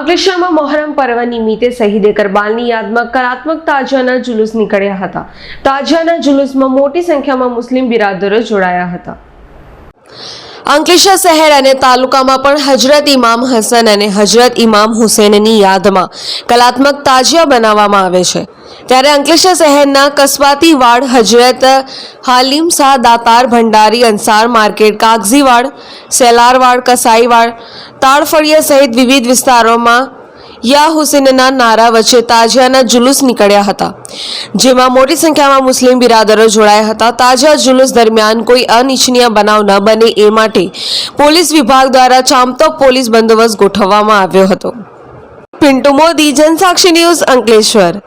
અંકલેશ્વરમાં મોહરમ પર્વ નિમિત્તે શહીદે કરબાલની યાદમાં કલાત્મક તાજાના જુલુસ નીકળ્યા હતા. તાજાના જુલુસમાં મોટી સંખ્યામાં મુસ્લિમ બિરાદરો જોડાયા હતા. અંકલેશ્વર શહેર અને તાલુકામાં પણ હજરત ઇમામ હસન અને હજરત ઇમામ હુસેનની યાદમાં કલાત્મક તાજિયા બનાવવામાં આવે છે. ત્યારે અંકલેશ્વર શહેરના કસબાતી વાડ હજરત હાલીમ શાહ દાતાર ભંડારી અંસાર માર્કેટ કાગઝીવાડ સેલારવાડ કસાઈવાડ તાળફળિયા સહિત વિવિધ વિસ્તારોમાં યા હુસેનના નારા વચ્ચે તાજિયાના જુલુસ નીકળ્યા હતા, જેમાં મોટી સંખ્યામાં મુસ્લિમ બિરાદરો જોડાયા હતા. તાજા જુલુસ દરમિયાન કોઈ અનિચ્છનીય બનાવ ન બને એ માટે પોલીસ વિભાગ દ્વારા ચાંપતો પોલીસ બંદોબસ્ત ગોઠવવામાં આવ્યો હતો. પિન્ટુ મોદી, જનસાક્ષી ન્યૂઝ અંકલેશ્વર.